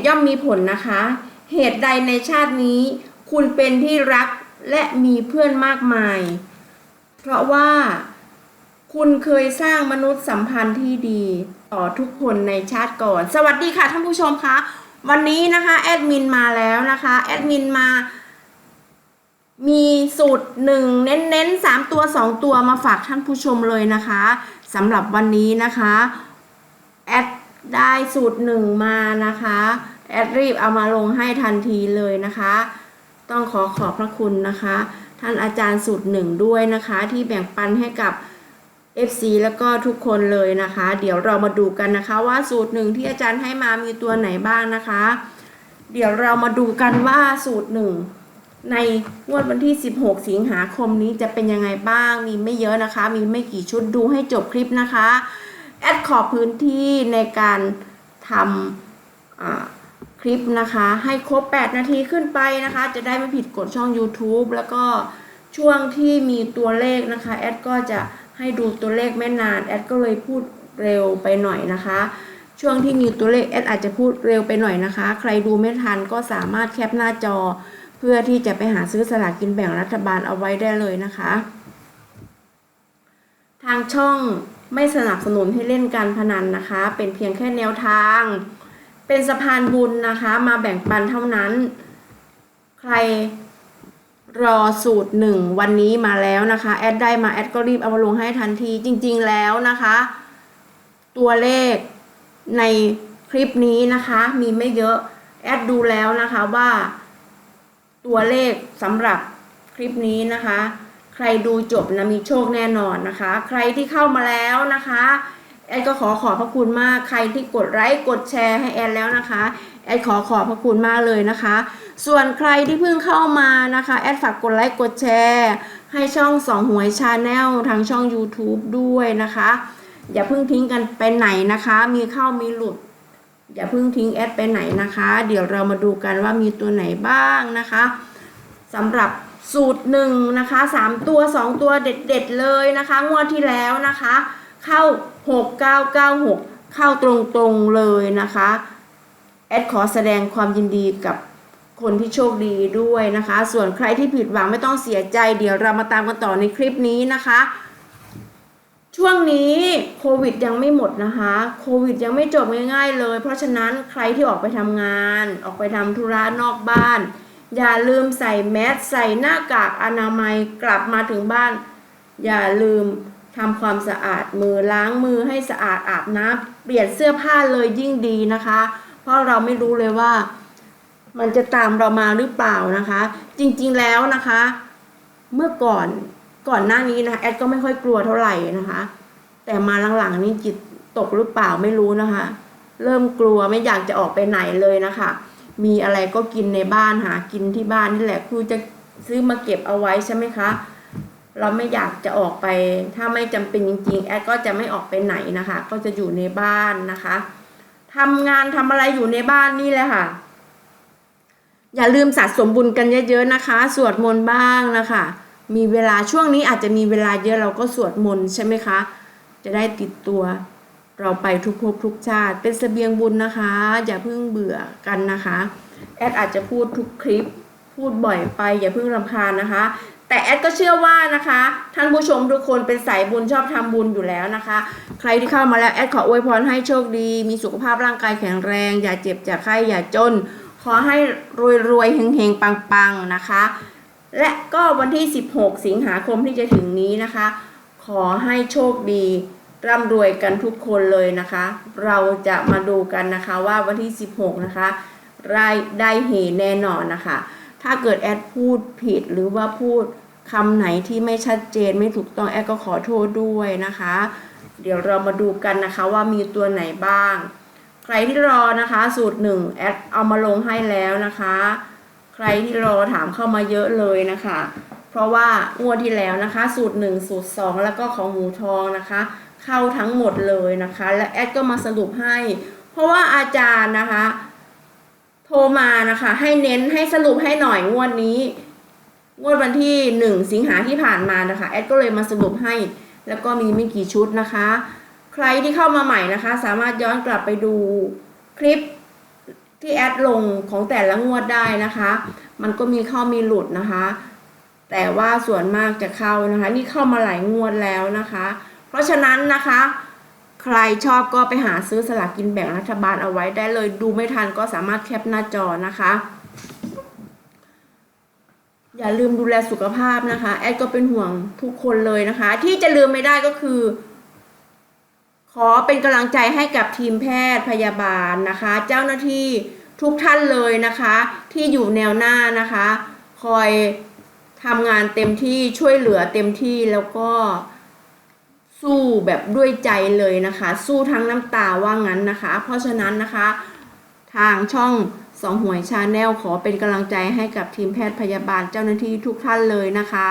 ตุย่อมมีผลนะคะ เหตุใดในชาตินี้ คุณเป็นที่รักและมีเพื่อนมากมาย เพราะว่า คุณเคยสร้างมนุษย์สัมพันธ์ที่ดี ต่อทุกคนในชาติก่อน สวัสดีค่ะท่านผู้ชมคะวันนี้นะคะแอดมินมาแล้วนะคะแอดมินมา มีสูตรหนึ่งเน้นๆสามตัวสองตัวมาฝากท่านผู้ชมเลยนะคะสำหรับวันนี้นะคะแอด ได้สูตรหนึ่งมานะคะ แอดรีบเอามาลงให้ทันทีเลยนะคะ ต้องขอขอบพระคุณนะคะ ท่านอาจารย์สูตรหนึ่งด้วยนะคะ ที่แบ่งปันให้กับ FC แล้วก็ทุกคนเลยนะคะ เดี๋ยวเรามาดูกันนะคะ ว่าสูตรหนึ่งที่อาจารย์ให้มามีตัวไหนบ้างนะคะ เดี๋ยวเรามาดูกันว่าสูตรหนึ่งในงวดวันที่ 16 สิงหาคมนี้จะเป็นยังไงบ้าง มีไม่เยอะนะคะ มีไม่กี่ชุดดูให้จบคลิปนะคะ แอดขอบพื้นที่ในการทำคลิปนะคะ ให้ครบ 8 นาทีขึ้นไปนะคะ จะได้ไม่ผิดกฎช่อง YouTube แล้วก็ช่วงที่มีตัวเลขนะคะ แอดก็จะให้ดูตัวเลขไม่นาน แอดก็เลยพูดเร็วไปหน่อยนะคะ ช่วงที่มีตัวเลขแอดอาจจะพูดเร็วไปหน่อยนะคะ ใครดูไม่ทันก็สามารถแคปหน้าจอ เพื่อที่จะไปหาซื้อสลากกินแบ่งรัฐบาลเอาไว้ได้เลยนะคะางช่องไม่สนับสนุนให้เล่นการพนันนะคะ เป็นเพียงแค่แนวทาง เป็นสะพานบุญนะคะ มาแบ่งปันเท่านั้น ใครรอสูตรหนึ่งวันนี้มาแล้วนะคะ แอดได้มาแอดก็รีบเอามาลงให้ทันทีจริงๆแล้วนะคะ ตัวเลขในคลิปนี้นะคะ มีไม่เยอะแอดดูแล้วนะคะว่า ตัวเลขสำหรับคลิปนี้นะคะ รดูจบนะมีโชคแน่นอนนะคะ ใครที่เข้ามาแล้วนะคะแอดก็ขอขอบพระคุณมากใครที่กดไลค์กดแชร์ให้แอดแล้วนะคะแอดขอขอบพระคุณมากเลยนะคะ ส่วนใครที่เพิ่งเข้ามานะคะแอดฝากกดไลค์กดแชร์ให้ช่องสองหวยชาแนลทางช่อง YouTube ด้วยนะคะ อย่าเพิ่งทิ้งกันไปไหนนะคะ มีเข้ามีหลุด อย่าเพิ่งทิ้งแอดไปไหนนะคะ เดี๋ยวเรามาดูกันว่ามีตัวไหนบ้างนะคะสำหรับ สูตรหนึ่งนะคะสามตัวสองตัวเด็ดๆเลยนะคะ งวดที่แล้วนะคะ เข้าหกเก้าเก้าหกเข้าตรงๆเลยนะคะแอดขอแสดงความยินดีกับคนที่โชคดีด้วยนะคะ ส่วนใครที่ผิดหวังไม่ต้องเสียใจ เดี๋ยวเรามาตามกันต่อในคลิปนี้นะคะ ช่วงนี้โควิดยังไม่หมดนะคะ โควิดยังไม่จบง่ายๆเลย เพราะฉะนั้นใครที่ออกไปทำงาน ออกไปทำธุระนอกบ้าน อย่าลืมใส่แมสใส่หน้ากากอนามัยกลับมาถึงบ้าน อย่าลืมทำความสะอาดมือล้างมือให้สะอาดอาบน้ำเปลี่ยนเสื้อผ้าเลยยิ่งดีนะคะ เพราะเราไม่รู้เลยว่า มันจะตามเรามาหรือเปล่านะคะ จริงๆแล้วนะคะ เมื่อก่อนก่อนหน้านี้นะคะแอดก็ไม่ค่อยกลัวเท่าไหร่นะคะ แต่มาหลังๆนี่จิตตกหรือเปล่าไม่รู้นะคะ เริ่มกลัวไม่อยากจะออกไปไหนเลยนะคะ มีอะไรก็กินในบ้านหากินที่บ้านนี่แหละคือจะซื้อมาเก็บเอาไว้ใช่ไหมคะ เราไม่อยากจะออกไป ถ้าไม่จำเป็นจริงๆ แอดก็จะไม่ออกไปไหนนะคะ ก็จะอยู่ในบ้านนะคะทำงานทำอะไรอยู่ในบ้านนี่แหละค่ะ อย่าลืมสะสมบุญกันเยอะๆนะคะ สวดมนต์บ้างนะคะ มีเวลาช่วงนี้อาจจะมีเวลาเยอะเราก็สวดมนต์ใช่ไหมคะ จะได้ติดตัว เราไปทุกภพทุกชาติ เป็นเสบียงบุญนะคะ อย่าเพิ่งเบื่อกันนะคะ แอดอาจจะพูดทุกคลิป พูดบ่อยไป อย่าเพิ่งรำคาญนะคะ แต่แอดก็เชื่อว่านะคะ ท่านผู้ชมทุกคนเป็นสายบุญชอบทำบุญอยู่แล้วนะคะ ใครที่เข้ามาแล้วแอดขออวยพรให้โชคดี มีสุขภาพร่างกายแข็งแรง อย่าเจ็บอย่าไข้อย่าจน ขอให้รวยรวยๆเฮงเฮงๆปังๆนะคะ และก็วันที่ 16 สิงหาคมที่จะถึงนี้นะคะ ขอให้โชคดี ร่ำรวยกันทุกคนเลยนะคะ เราจะมาดูกันนะคะว่าวันที่ 16 นะคะได้ได้เฮแน่นอนนะคะ ถ้าเกิดแอดพูดผิดหรือว่าพูดคำไหนที่ไม่ชัดเจนไม่ถูกต้องแอดก็ขอโทษด้วยนะคะ เดี๋ยวเรามาดูกันนะคะว่ามีตัวไหนบ้าง ใครที่รอนะคะ สูตรหนึ่งแอดเอามาลงให้แล้วนะคะ ใครที่รอถามเข้ามาเยอะเลยนะคะ เพราะว่างวดที่แล้วนะคะ สูตรหนึ่งสูตรสองแล้วก็ของหมูทองนะคะ เข้าทั้งหมดเลยนะคะ และแอดก็มาสรุปให้ เพราะว่าอาจารย์นะคะ โทรมานะคะ ให้เน้นให้สรุปให้หน่อยงวดนี้ งวดวันที่หนึ่งสิงหาที่ผ่านมานะคะ แอดก็เลยมาสรุปให้ แล้วก็มีไม่กี่ชุดนะคะ ใครที่เข้ามาใหม่นะคะ สามารถย้อนกลับไปดูคลิปที่แอดลงของแต่ละงวดได้นะคะ มันก็มีเข้ามีหลุดนะคะ แต่ว่าส่วนมากจะเข้านะคะ นี่เข้ามาหลายงวดแล้วนะคะ เพราะฉะนั้นนะคะ ใครชอบก็ไปหาซื้อสลากกินแบ่งรัฐบาลเอาไว้ได้เลย ดูไม่ทันก็สามารถแคปหน้าจอนะคะ อย่าลืมดูแลสุขภาพนะคะ แอดก็เป็นห่วงทุกคนเลยนะคะ ที่จะลืมไม่ได้ก็คือ ขอเป็นกำลังใจให้กับทีมแพทย์พยาบาลนะคะ เจ้าหน้าที่ทุกท่านเลยนะคะ ที่อยู่แนวหน้านะคะ คอยทำงานเต็มที่ช่วยเหลือเต็มที่แล้วก็ สู้แบบด้วยใจเลยนะคะ สู้ทั้งน้ำตาว่างั้นนะคะ เพราะฉะนั้นนะคะ ทางช่องสองหวยชาแนลขอเป็นกำลังใจให้กับทีมแพทย์พยาบาลเจ้าหน้าที่ทุกท่านเลยนะคะ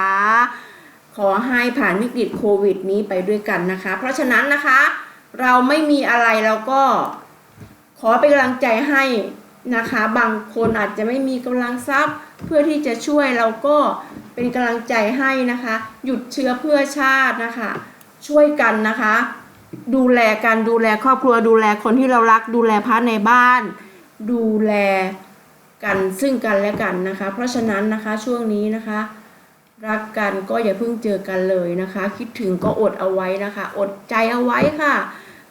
ขอให้ผ่านวิกฤตโควิดนี้ไปด้วยกันนะคะ เพราะฉะนั้นนะคะ เราไม่มีอะไรเราก็ขอเป็นกำลังใจให้นะคะ บางคนอาจจะไม่มีกำลังทรัพย์ เพื่อที่จะช่วยเราก็เป็นกำลังใจให้นะคะ หยุดเชื้อเพื่อชาตินะคะ ช่วยกันนะคะ ดูแลกันดูแลครอบครัวดูแลคนที่เรารัก ดูแลพระในบ้าน ดูแลกันซึ่งกันและกันนะคะ เพราะฉะนั้นนะคะช่วงนี้นะคะ รักกันก็อย่าเพิ่งเจอกันเลยนะคะ คิดถึงก็อดเอาไว้นะคะ อดใจเอาไว้ค่ะ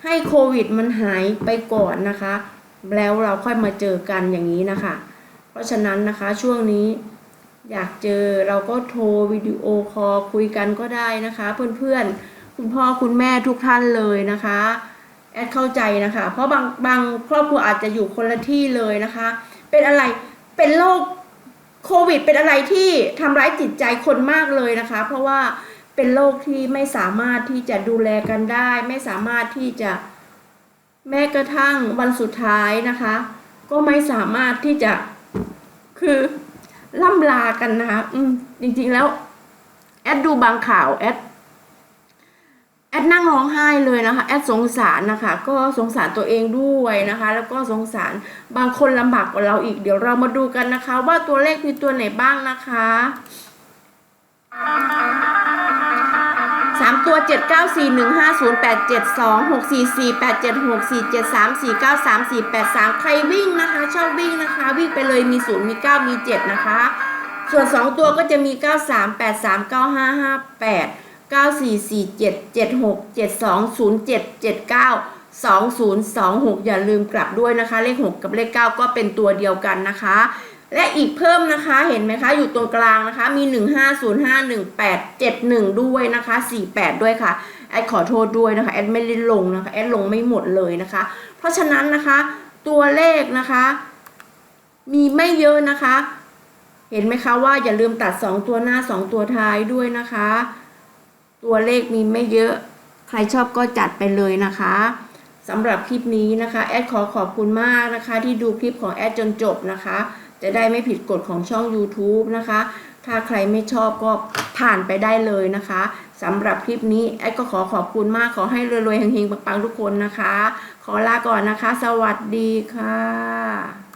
ให้โควิดมันหายไปก่อนนะคะ แล้วเราค่อยมาเจอกันอย่างนี้นะคะ เพราะฉะนั้นนะคะช่วงนี้อยากเจอเราก็โทรวิดีโอคอลคุยกันก็ได้นะคะ เพื่อนๆ คุณพ่อคุณแม่ทุกท่านเลยนะคะแอดเข้าใจนะคะ เพราะบางบางครอบครัวอาจจะอยู่คนละที่เลยนะคะ เป็นอะไรเป็นโรคโควิด เป็นอะไรที่ทำร้ายจิตใจคนมากเลยนะคะ เพราะว่าเป็นโรคที่ไม่สามารถที่จะดูแลกันได้ ไม่สามารถที่จะแม้กระทั่งวันสุดท้ายนะคะ ก็ไม่สามารถที่จะคือล่ำลากันนะคะ อืมจริงๆแล้ว แอดดูบางข่าวแอด ดนั่งร้องไห้เลยนะคะ แอดสงสารนะคะ ก็สงสารตัวเองด้วยนะคะ แล้วก็สงสารบางคนลำบากกว่าเราอีก เดี๋ยวเรามาดูกันนะคะ ว่าตัวเลขมีตัวไหนบ้างนะคะสามตัวเจ็ดเก้าสี่หนึ่งห้าศูนย์แปดเจ็ดสองหกสี่สี่แปดเจ็ดหกสี่เจ็ดสามสี่เก้าสามสี่แปดสามใครวิ่งนะคะ ชอบวิ่งนะคะ วิ่งไปเลยมีศูนย์มีเก้ามีเจ็ดนะคะ ส่วนสองตัวก็จะมีเก้าสามแปดสามเก้าห้าห้าแปด เก้าสี่สี่เจ็ดเจ็ดหกเจ็ดสองศูนย์เจ็ดเจ็ดเก้าสองศูนย์สองหกอย่าลืมกลับด้วยนะคะ เลขหกกับเลขเก้าก็เป็นตัวเดียวกันนะคะ และอีกเพิ่มนะคะเห็นไหมคะ อยู่ตรงกลางนะคะ มีหนึ่งห้าศูนย์ห้าหนึ่งแปดเจ็ดหนึ่งด้วยนะคะสี่แปดด้วยค่ะแอดขอโทษด้วยนะคะแอดไม่ได้ลงนะคะแอดลงไม่หมดเลยนะคะ เพราะฉะนั้นนะคะตัวเลขนะคะ มีไม่เยอะนะคะ เห็นไหมคะว่าอย่าลืมตัดสองตัวหน้าสองตัวท้ายด้วยนะคะ ตัวเลขมีไม่เยอะ ใครชอบก็จัดไปเลยนะคะสำหรับคลิปนี้นะคะแอดขอขอบคุณมากนะคะ ที่ดูคลิปของแอดจนจบนะคะ จะได้ไม่ผิดกฎของช่อง YouTube นะคะ ถ้าใครไม่ชอบก็ผ่านไปได้เลยนะคะสำหรับคลิปนี้แอดก็ขอขอบคุณมากขอให้รวยๆเฮงๆปังๆทุกคนนะคะ ขอลาก่อนนะคะ สวัสดีค่ะ